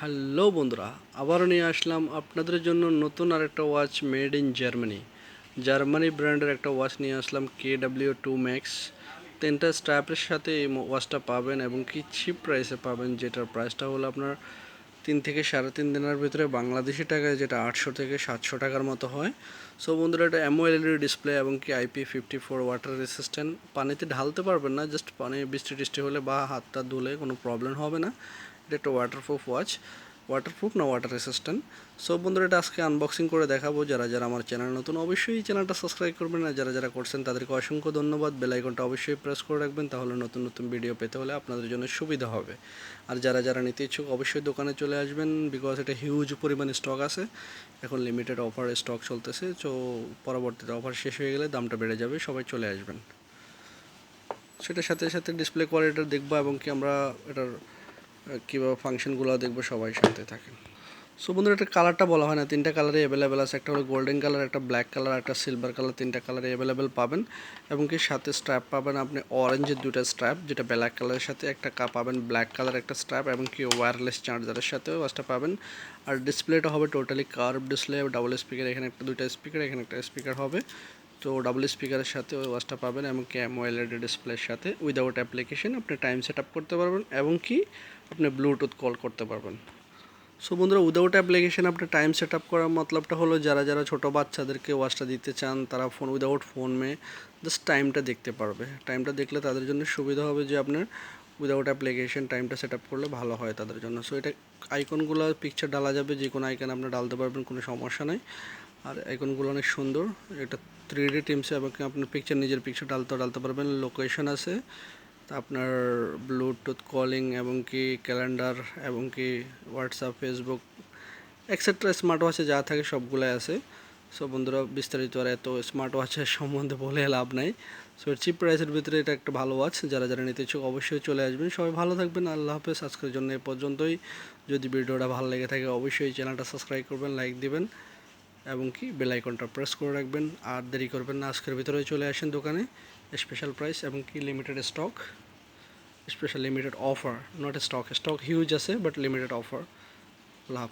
Hello বন্ধুরা, আবারও নিয়ে আসলাম আপনাদের জন্য নতুন আরেকটা watch made in Germany Germany ব্র্যান্ডের একটা ওয়াচ নিয়ে আসলাম কে ডাব্লিউ টু ম্যাক্স তিনটা স্ট্র্যাপের সাথে এই ওয়াচটা পাবেন এবং কি চিপ প্রাইসে পাবেন, যেটার প্রাইসটা হলো আপনার তিন থেকে সাড়ে তিন দিনের ভিতরে বাংলাদেশি টাকায়, যেটা আটশো থেকে সাতশো টাকার মতো হয়। সো বন্ধুরা, এটা এমওএলইডি ডিসপ্লে এবং কি IP fifty four water resistant পানিতে ঢালতে পারবেন না জাস্ট পানি বৃষ্টি টিষ্টি হলে বা হাতটা ধুলে কোনো প্রবলেম হবে না। এটা একটা ওয়াটারপ্রুফ ওয়াচ ওয়াটারপ্রুফ না ওয়াটার রেসিস্ট্যান্ট সো বন্ধুরা, এটা আজকে আনবক্সিং করে দেখাবো। যারা যারা আমার চ্যানেল নতুন, অবশ্যই চ্যানেলটা সাবস্ক্রাইব করবেন আর যারা যারা করছেন, তাদেরকে অসংখ্য ধন্যবাদ। বেল আইকনটা অবশ্যই প্রেস করে রাখবেন, তাহলে নতুন নতুন ভিডিও পেতে হলে আপনাদের জন্য সুবিধা হবে। আর যারা যারা নিতে ইচ্ছুক, অবশ্যই দোকানে চলে আসবেন বিকজ এটা হিউজ পরিমাণ স্টক আছে। এখন লিমিটেড অফার স্টক চলতেছে তো পরবর্তীতে অফার শেষ হয়ে গেলে দামটা বেড়ে যাবে, সবাই চলে আসবেন। সেটার সাথে সাথে ডিসপ্লে কোয়ালিটি দেখব এবং কি আমরা এটার কীভাবে ফাংশনগুলো দেখব সবাই সাথে থাকেন। সো বন্ধুরা এটা কালারটা বলা হয় না, তিনটা কালারই অ্যাভেলেবেল আছে। একটা হলো গোল্ডেন কালার একটা ব্ল্যাক কালার একটা সিলভার কালার তিনটা কালারই অ্যাভেলেবেল পাবেন। এবং কি সাথে স্ট্র্যাপ পাবেন আপনি অরেঞ্জের দুটো স্ট্র্যাপ যেটা ব্ল্যাক কালারের সাথে, একটা কা পাবেন ব্ল্যাক কালার একটা স্ট্র্যাপ এবং কি ওয়্যারলেস চার্জারের সাথেও ওয়াচটা পাবেন। আর ডিসপ্লেটা হবে totally curve display double speaker এখানে একটা, দুইটা স্পিকার এখানে একটা স্পিকার হবে। তো ডাবল স্পিকারের সাথে ওই ওয়াচটা পাবেন এবং কি এমওএলইডি ডিসপ্লের সাথে উইদাউট অ্যাপ্লিকেশন আপনি টাইম সেট আপ করতে পারবেন এবং কি আপনি ব্লুটুথ কল করতে পারবেন। সো বন্ধুরা উইদাউট অ্যাপ্লিকেশন আপনি টাইম সেট আপ করার মতলবটা হলো যারা যারা ছোটো বাচ্চাদেরকে ওয়াচটা দিতে চান, তারা ফোন উইদাউট ফোন মে জাস্ট টাইমটা দেখতে পারবে। টাইমটা দেখলে তাদের জন্য সুবিধা হবে যে আপনার উইদাউট অ্যাপ্লিকেশন টাইমটা সেট আপ করলে ভালো হয় তাদের জন্য। সো এটা আইকনগুলো পিকচার ডালা যাবে, যে কোনো আইকন আপনি ডালতে পারবেন, কোনো সমস্যা নেই। আর আইকনগুলো অনেক সুন্দর। এটা থ্রি ডি টিমসে এবং কি আপনি পিকচার নিজের পিকচার ডালতে ডালতে পারবেন। লোকেশন আছে। আপনার ব্লুটুথ কলিং এবং কি ক্যালেন্ডার এবং কি হোয়াটসঅ্যাপ ফেসবুক এক্সেট্রা স্মার্ট ওয়াচে যা থাকে সবগুলাই আছে। সো বন্ধুরা, বিস্তারিত আর এত স্মার্ট ওয়াচের সম্বন্ধে বলে লাভ নাই। সো চিপ প্রাইসের ভিতরে এটা একটা ভালো ওয়াচ যারা যারা নিতে ইচ্ছুক অবশ্যই চলে আসবেন। সবাই ভালো থাকবেন। আল্লাহ হাফেজ। আজকের জন্য এ পর্যন্তই। যদি ভিডিওটা ভালো লেগে থাকে, অবশ্যই চ্যানেলটা সাবস্ক্রাইব করবেন লাইক দিবেন। এবং কি বেল আইকনটা প্রেস করে রাখবেন। আর দেরি করবেন না, আজকের ভিতরে চলে আসেন দোকানে। স্পেশাল প্রাইস এবং কি limited stock special limited offer not stock stock huge আছে বাট লিমিটেড অফার আল্লাহ